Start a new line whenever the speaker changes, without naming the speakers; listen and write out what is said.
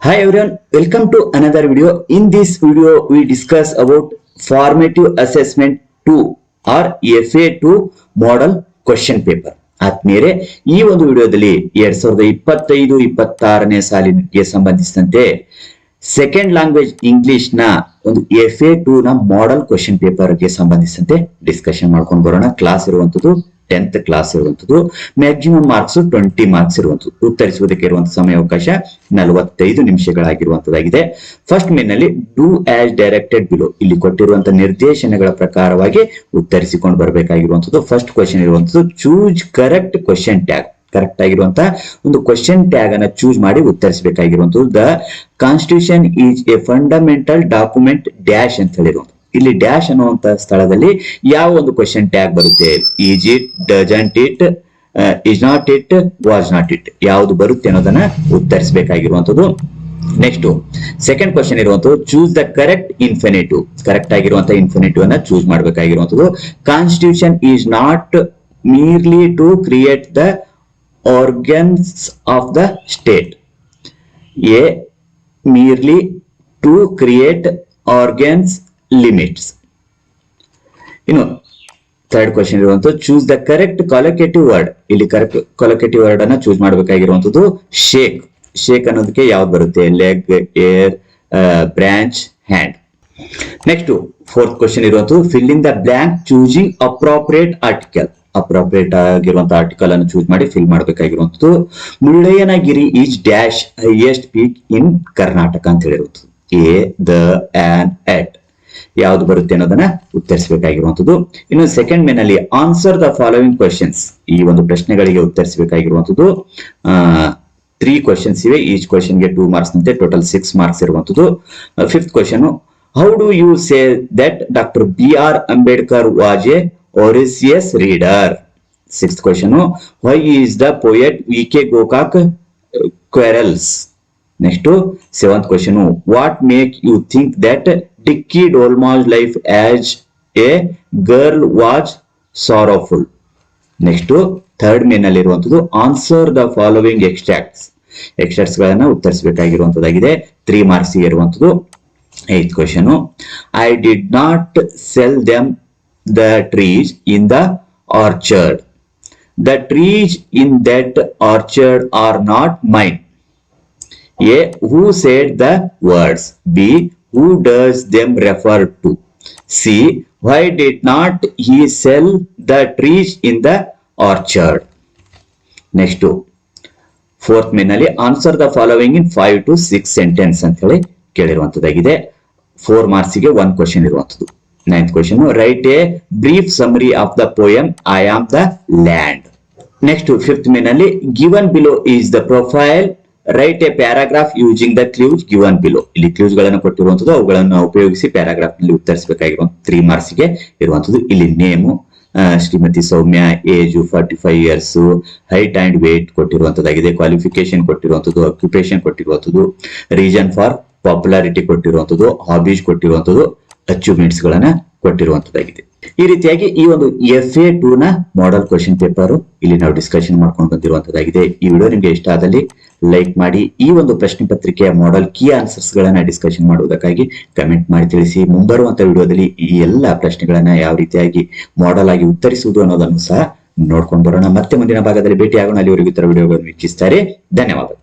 Hi everyone, welcome to another video. In this video, we discuss about formative assessment 2 or FA2 model question paper. ಆತ್ಮೀಯರೇ ಈ ಒಂದು ವಿಡಿಯೋದಲ್ಲಿ ಎರಡ್ ಸಾವಿರದ ಇಪ್ಪತ್ತೈದು ಇಪ್ಪತ್ತಾರನೇ ಸಾಲಿಗೆ ಸಂಬಂಧಿಸಿದಂತೆ ಸೆಕೆಂಡ್ ಲ್ಯಾಂಗ್ವೇಜ್ ಇಂಗ್ಲಿಷ್ನ ಒಂದು ಎಫ್ ಎ ಟೂ ನ ಮಾಡೆಲ್ ಕ್ವಶನ್ ಪೇಪರ್ಗೆ ಸಂಬಂಧಿಸಿದಂತೆ ಡಿಸ್ಕಷನ್ ಮಾಡ್ಕೊಂಡು ಬರೋಣ ಕ್ಲಾಸ್ ಇರುವಂತದ್ದು ಟೆಂತ್ ಕ್ಲಾಸ್ ಇರುವಂತದ್ದು ಮ್ಯಾಕ್ಸಿಮಮ್ ಮಾರ್ಕ್ಸ್ ಟ್ವೆಂಟಿ ಮಾರ್ಕ್ಸ್ ಇರುವಂತದ್ದು ಉತ್ತರಿಸುವುದಕ್ಕೆ ಇರುವಂತಹ ಸಮಯಾವಕಾಶ ನಲವತ್ತೈದು ನಿಮಿಷಗಳಾಗಿರುವಂತದ್ದಾಗಿದೆ ಫಸ್ಟ್ ಮೇನ್ನಲ್ಲಿ ಡೂ ಆಸ್ ಡೈರೆಕ್ಟೆಡ್ ಬಿಲೋ ಇಲ್ಲಿ ಕೊಟ್ಟಿರುವಂತಹ ನಿರ್ದೇಶನಗಳ ಪ್ರಕಾರವಾಗಿ ಉತ್ತರಿಸಿಕೊಂಡು ಬರಬೇಕಾಗಿರುವಂತದ್ದು ಫಸ್ಟ್ ಕ್ವಶನ್ ಇರುವಂತದ್ದು choose correct question tag correct ಆಗಿರುವಂತಹ ಒಂದು ಕ್ವಶನ್ ಟ್ಯಾಗ್ ಅನ್ನ ಚೂಸ್ ಮಾಡಿ ಉತ್ತರಿಸಬೇಕಾಗಿರುವಂತದ್ದು the constitution is a fundamental document dash ಅಂತ ಹೇಳಿರುವಂತ ಇಲ್ಲಿ ಡ್ಯಾಶ್ ಅನ್ನುವಂತ ಸ್ಥಳದಲ್ಲಿ ಯಾವ ಒಂದು ಕ್ವಶನ್ ಟ್ಯಾಗ್ ಬರುತ್ತೆ? Is it doesn't it is not it was not it ಯಾವುದು ಬರುತ್ತೆ ಅನ್ನೋದನ್ನ ಉತ್ತರಿಸಬೇಕಾಗಿರುವಂತದ್ದು ನೆಕ್ಸ್ಟ್ ಸೆಕೆಂಡ್ ಕ್ವಶನ್ ಇರುವಂತದ್ದು choose the correct infinitive correct ಆಗಿರುವಂತಹ ಇನ್ಫಿನಿಟಿವ್ ಅನ್ನ choose ಮಾಡಬೇಕಾಗಿರುವಂತದ್ದು constitution is not merely to create the organs of the state a merely to create organs limits. ಇನ್ನು third question ಇರುವಂತದ್ದು choose the correct collocative word ಇಲ್ಲಿ correct collocative word ಅನ್ನ choose ಮಾಡಬೇಕಾಗಿರುವಂತದ್ದು shake shake ಅನ್ನೋದಕ್ಕೆ ಯಾವ್ದು ಬರುತ್ತೆ? Leg air branch hand next fourth question ಇರುವಂತದ್ದು filling the blank choosing appropriate article appropriate ಆಗಿರುವಂತಹ ಆರ್ಟಿಕಲ್ ಅನ್ನು ಚೂಸ್ ಮಾಡಿ fill ಮಾಡಬೇಕಾಗಿರುವಂತದ್ದು Mullayanagiri is dash highest peak in Karnataka ಅಂತ ಹೇಳಿರುವಂತದ್ದು ಎ ದ ಆನ್ ಎಟ್ ಯಾವ್ದು ಬರುತ್ತೆ ಅನ್ನೋದನ್ನ ಉತ್ತರಿಸಬೇಕಾಗಿರುವಂತದ್ದು ಇನ್ನು ಸೆಕೆಂಡ್ ಮೇನ್ ಅಲ್ಲಿ ಆನ್ಸರ್ ದ ಫಾಲೋವಿಂಗ್ ಕ್ವಶನ್ಸ್ ಈ ಒಂದು ಪ್ರಶ್ನೆಗಳಿಗೆ ಉತ್ತರಿಸಬೇಕಾಗಿರುವಂತದ್ದು ತ್ರೀ ಕ್ವಶನ್ಸ್ ಇವೆ. ಈಚ್ ಕ್ವಶನ್ಗೆ ಟೂ ಮಾರ್ಕ್ಸ್ ನಂತೆ ಟೋಟಲ್ ಸಿಕ್ಸ್ ಮಾರ್ಕ್ಸ್ ಇರುವಂತದ್ದು fifth question how do you say that doctor B R Ambedkar was a voracious reader six question why is the poet V K Gokak quarrels next seventh question what make you think that Dicky Dolma's life as a girl was sorrowful next third main ಅಲ್ಲಿ ಇರುವಂತದ್ದು answer the following extracts extracts ಗಳನ್ನ ಉತ್ತರಿಸಬೇಕಾಗಿರುವಂತದ್ದಾಗಿದೆ three marks ಇರುವಂತದ್ದು eighth question I did not sell them the trees in the orchard the trees in that orchard are not main A who said the words B who does them refer to C why did not he sell the trees in the orchard next fourth main ಅಲ್ಲಿ answer the following in five to six sentence ಅಂತ ಹೇಳಿ ಕೇಳಿರುವಂತದ್ದಾಗಿದೆ. Four ಮಾರ್ಕ್ಸ್ಗೆ one question ಇರುವಂತದ್ದು. Ninth question write a brief summary of the poem I am the land next fifth main ಅಲ್ಲಿ given below is the profile write a paragraph using the clues given below ಇಲ್ಲಿ ಕ್ಲೂಸ್ಗಳನ್ನು ಕೊಟ್ಟಿರುವಂತದ್ದು ಅವುಗಳನ್ನು ಉಪಯೋಗಿಸಿ ಪ್ಯಾರಾಗ್ರಾಫ್ನಲ್ಲಿ ಉತ್ತರಿಸಬೇಕಾಗಿರುವಂತ three ಮಾರ್ಕ್ಸ್ಗೆ ಇರುವಂತದ್ದು ಇಲ್ಲಿ name Shrimati Soumya age forty five years height and weight ಕೊಟ್ಟಿರುವಂತದ್ದಾಗಿದೆ qualification ಕೊಟ್ಟಿರುವಂತದ್ದು occupation ಕೊಟ್ಟಿರುವಂತದ್ದು ರೀಸನ್ ಫಾರ್ ಪಾಪ್ಯುಲಾರಿಟಿ ಕೊಟ್ಟಿರುವಂತದ್ದು ಹಾಬೀಸ್ ಕೊಟ್ಟಿರುವಂತದ್ದು ಅಚೀವ್ಮೆಂಟ್ಸ್ ಗಳನ್ನ ಕೊಟ್ಟಿರುವಂತದ್ದಾಗಿದೆ ಈ ರೀತಿಯಾಗಿ ಈ ಒಂದು ಎಫ್ ಎ ಟೂ ನ ಮಾಡೆಲ್ ಕ್ವಶನ್ ಪೇಪರ್ ಇಲ್ಲಿ ನಾವು ಡಿಸ್ಕಷನ್ ಮಾಡ್ಕೊಂಡು ಬಂದಿರುವಂತದ್ದಾಗಿದೆ ಈ ವಿಡಿಯೋ ನಿಮ್ಗೆ ಇಷ್ಟ ಆದಲ್ಲಿ ಲೈಕ್ ಮಾಡಿ ಈ ಒಂದು ಪ್ರಶ್ನೆ ಪತ್ರಿಕೆಯ ಮಾಡೆಲ್ ಕೀ ಆನ್ಸರ್ಸ್ ಗಳನ್ನ ಡಿಸ್ಕಷನ್ ಮಾಡುವುದಕ್ಕಾಗಿ ಕಮೆಂಟ್ ಮಾಡಿ ತಿಳಿಸಿ. ಮುಂಬರುವಂತ ವಿಡಿಯೋದಲ್ಲಿ ಈ ಎಲ್ಲ ಪ್ರಶ್ನೆಗಳನ್ನ ಯಾವ ರೀತಿಯಾಗಿ ಮಾಡೆಲ್ ಆಗಿ ಉತ್ತರಿಸುವುದು ಅನ್ನೋದನ್ನು ಸಹ ನೋಡ್ಕೊಂಡು ಬರೋಣ. ಮತ್ತೆ ಮುಂದಿನ ಭಾಗದಲ್ಲಿ ಭೇಟಿ ಆಗೋಣ ಅಲ್ಲಿವರೆಗೂ ಇತರ ವಿಡಿಯೋಗಳನ್ನು ವೀಕ್ಷಿಸ್ತಾರೆ. ಧನ್ಯವಾದಗಳು.